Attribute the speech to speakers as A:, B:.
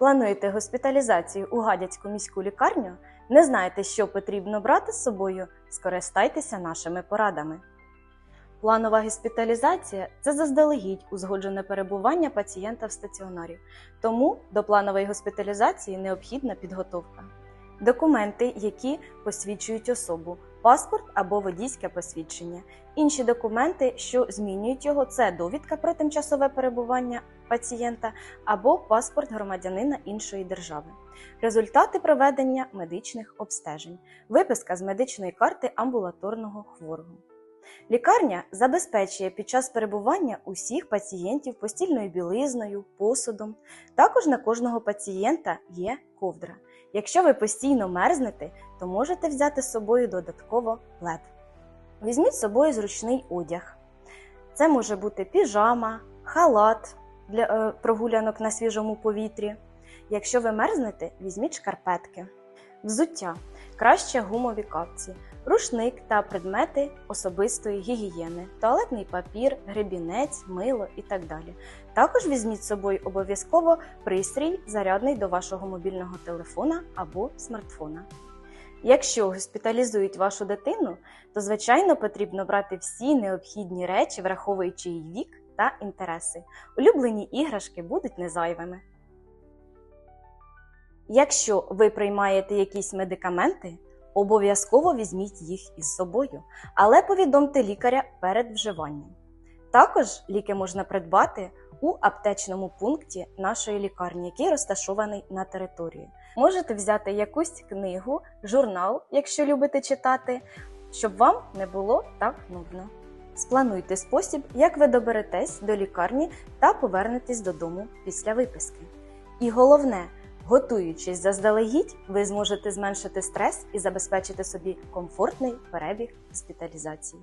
A: Плануєте госпіталізацію у Гадяцьку міську лікарню? Не знаєте, що потрібно брати з собою? Скористайтеся нашими порадами. Планова госпіталізація це заздалегідь узгоджене перебування пацієнта в стаціонарі. Тому до планової госпіталізації необхідна підготовка. Документи, які посвідчують особу, паспорт або водійське посвідчення. Інші документи, що змінюють його, це довідка про тимчасове перебування пацієнта або паспорт громадянина іншої держави. Результати проведення медичних обстежень, виписка з медичної карти амбулаторного хворого. Лікарня забезпечує під час перебування усіх пацієнтів постільною білизною, посудом. Також на кожного пацієнта є ковдра. Якщо ви постійно мерзнете, то можете взяти з собою додатково плед. Візьміть з собою зручний одяг. Це може бути піжама, халат для е, прогулянок на свіжому повітрі. Якщо ви мерзнете, візьміть шкарпетки, взуття, краще гумові капці, рушник та предмети особистої гігієни, туалетний папір, гребінець, мило і так далі. Також візьміть з собою обов'язково пристрій, зарядний до вашого мобільного телефона або смартфона. Якщо госпіталізують вашу дитину, то звичайно потрібно брати всі необхідні речі, враховуючи її вік та інтереси. Улюблені іграшки будуть незайвими. Якщо ви приймаєте якісь медикаменти, обов'язково візьміть їх із собою, але повідомте лікаря перед вживанням. Також ліки можна придбати у аптечному пункті нашої лікарні, який розташований на території. Можете взяти якусь книгу, журнал, якщо любите читати, щоб вам не було так нудно. Сплануйте спосіб, як ви доберетесь до лікарні та повернетесь додому після виписки. І головне, готуючись заздалегідь, ви зможете зменшити стрес і забезпечити собі комфортний перебіг госпіталізації.